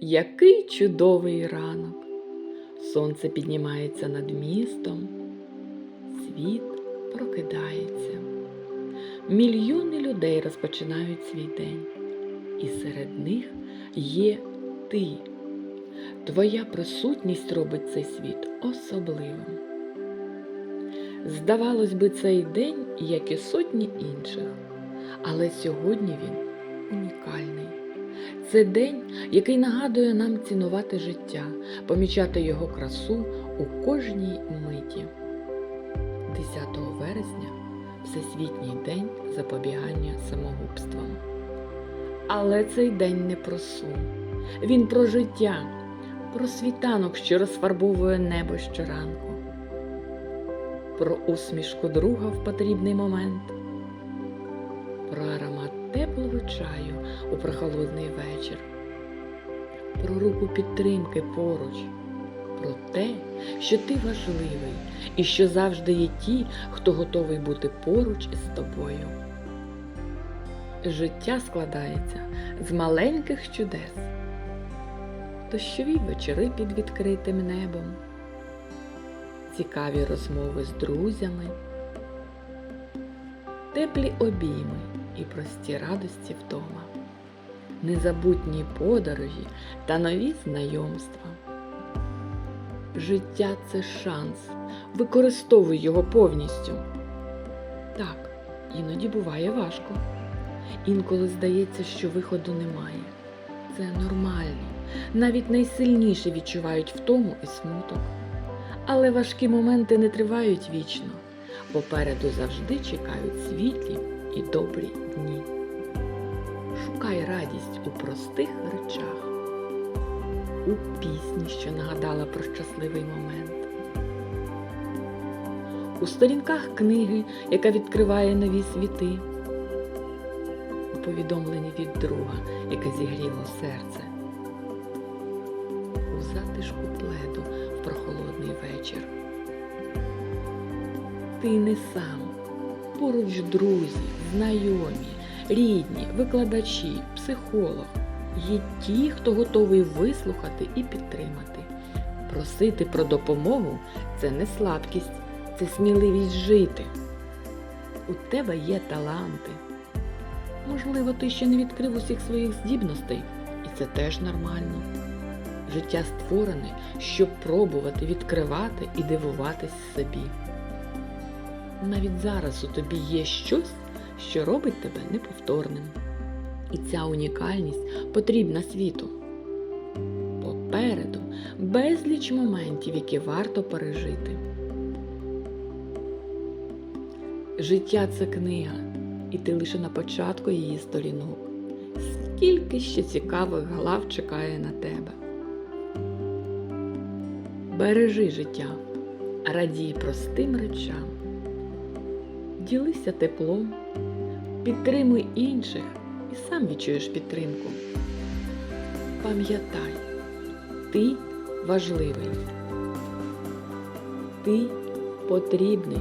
Який чудовий ранок! Сонце піднімається над містом, світ прокидається. Мільйони людей розпочинають свій день, і серед них є ти. Твоя присутність робить цей світ особливим. Здавалось би, цей день, як і сотні інших, але сьогодні він унікальний. Це день, який нагадує нам цінувати життя, помічати його красу у кожній миті. 10 вересня Всесвітній день запобігання самогубствам. Але цей день не про сум. Він про життя, про світанок, що розфарбовує небо щоранку, про усмішку друга в потрібний момент, про аромат теплого чаю у прохолодний вечір, про руку підтримки поруч, про те, що ти важливий і що завжди є ті, хто готовий бути поруч із тобою. Життя складається з маленьких чудес, дощові вечори під відкритим небом, цікаві розмови з друзями, теплі обійми і прості радості вдома, незабутні подорожі та нові знайомства. Життя це шанс, використовуй його повністю. Так, іноді буває важко. Інколи здається, що виходу немає. Це нормально. Навіть найсильніші відчувають втому і смуток. Але важкі моменти не тривають вічно. Попереду завжди чекають світлі і добрі дні. Шукай радість у простих речах, у пісні, що нагадала про щасливий момент, у сторінках книги, яка відкриває нові світи, у повідомленні від друга, яке зігріло серце, у затишку пледу в прохолодний вечір. Ти не сам, поруч друзі, знайомі, рідні, викладачі, психолог. Є ті, хто готовий вислухати і підтримати. Просити про допомогу це не слабкість, це сміливість жити. У тебе є таланти. Можливо, ти ще не відкрив усіх своїх здібностей, і це теж нормально. Життя створене, щоб пробувати відкривати і дивуватись собі. Навіть зараз у тобі є щось, що робить тебе неповторним. І ця унікальність потрібна світу. Попереду безліч моментів, які варто пережити. Життя це книга, і ти лише на початку її сторінок. Скільки ще цікавих глав чекає на тебе. Бережи життя, радій простим речам. Ділися теплом, підтримуй інших і сам відчуєш підтримку. Пам'ятай, ти важливий, ти потрібний,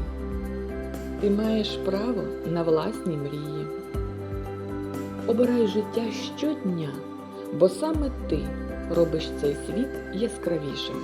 ти маєш право на власні мрії. Обирай життя щодня, бо саме ти робиш цей світ яскравішим.